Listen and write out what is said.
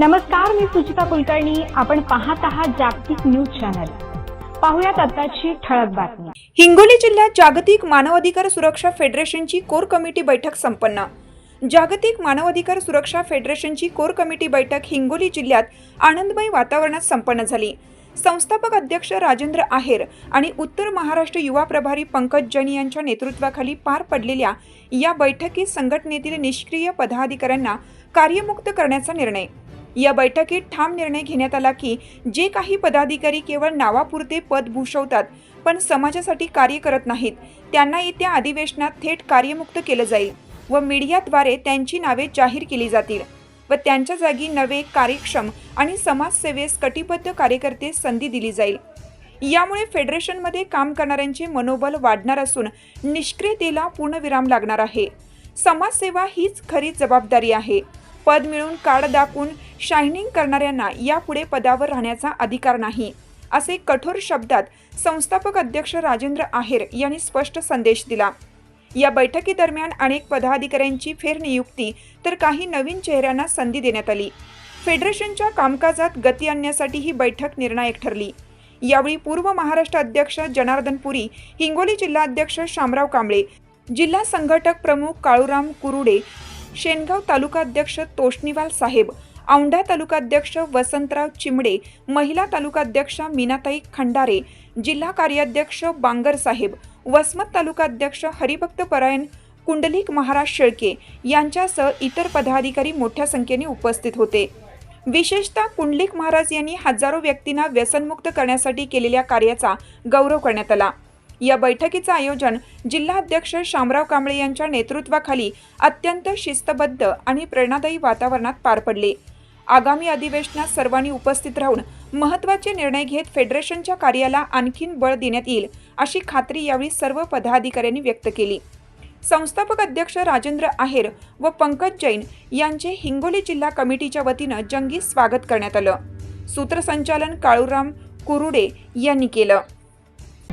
नमस्कार मी सुचिता कुलकर्णी. आपण पाहत आहात जागतिक न्यूज चॅनल. पाहुयात आताची ठळक बातमी. हिंगोली जिल्ह्यात जागतिक मानवाधिकार सुरक्षा फेडरेशनची कोर कमिटी बैठक संपन्न. जागतिक मानवाधिकार सुरक्षा फेडरेशनची कोर कमिटी बैठक हिंगोली जिल्ह्यात आनंदमय वातावरणात संपन्न झाली. संस्थापक अध्यक्ष राजेंद्र आहेर आणि उत्तर महाराष्ट्र युवा प्रभारी पंकज जैन यांच्या नेतृत्वाखाली पार पडलेल्या या बैठकीत संघटनेतील निष्क्रिय पदाधिकाऱ्यांना कार्यमुक्त करण्याचा निर्णय. या बैठकीत ठाम निर्णय घेण्यात आला की जे काही पदाधिकारी केवळ नावापुरते पद भूषवतात पण समाजासाठी कार्य करत नाहीत त्यांना येत्या अधिवेशनात थेट कार्यमुक्त केलं जाईल व मीडियाद्वारे त्यांची नावे जाहीर केली जातील व त्यांच्या जागी नवे कार्यक्षम आणि समाजसेवेस कटिबद्ध कार्यकर्ते संधी दिली जाईल. यामुळे फेडरेशनमध्ये काम करणाऱ्यांचे मनोबल वाढणार असून निष्क्रियतेला पूर्णविराम लागणार आहे. समाजसेवा हीच खरी जबाबदारी आहे. पद मिळून कार्ड दाखवून शायनिंग करणाऱ्यांना यापुढे पदावर राहण्याचा अधिकार नाही असे कठोर शब्दात संस्थापक अध्यक्ष राजेंद्र आहेर यांनी स्पष्ट संदेश दिला. या बैठकीदरम्यान अनेक पदाधिकाऱ्यांची फेरनियुक्ती तर काही नवीन चेहऱ्यांना संधी देण्यात आली. फेडरेशनच्या कामकाजात गती आणण्यासाठी ही बैठक निर्णायक ठरली. यावेळी पूर्व महाराष्ट्र अध्यक्ष जनार्दन पुरी हिंगोली जिल्हाध्यक्ष शामराव कांबळे जिल्हा संघटक प्रमुख काळूराम कुरुडे शेनगाव तालुकाध्यक्ष तोष्णीवाल साहेब औंढा तालुकाध्यक्ष वसंतराव चिमडे महिला तालुकाध्यक्ष मीनाताई खंडारे जिल्हा कार्याध्यक्ष बांगर साहेब वसमत तालुकाध्यक्ष हरिभक्त परायण कुंडलिक महाराज शेळके यांच्यासह इतर पदाधिकारी मोठ्या संख्येने उपस्थित होते. विशेषतः कुंडलिक महाराज यांनी हजारो व्यक्तींना व्यसनमुक्त करण्यासाठी केलेल्या कार्याचा गौरव करण्यात आला. या बैठकीचं आयोजन जिल्हाध्यक्ष शामराव कांबळे यांच्या नेतृत्वाखाली अत्यंत शिस्तबद्ध आणि प्रेरणादायी वातावरणात पार पडले. आगामी अधिवेशनात सर्वांनी उपस्थित राहून महत्त्वाचे निर्णय घेत फेडरेशनच्या कार्याला आणखीन बळ देण्यात येईल अशी खात्री यावेळी सर्व पदाधिकाऱ्यांनी व्यक्त केली. संस्थापक अध्यक्ष राजेंद्र आहेर व पंकज जैन यांचे हिंगोली जिल्हा कमिटीच्या वतीनं जंगी स्वागत करण्यात आलं. सूत्रसंचालन काळूराम कुरुडे यांनी केलं.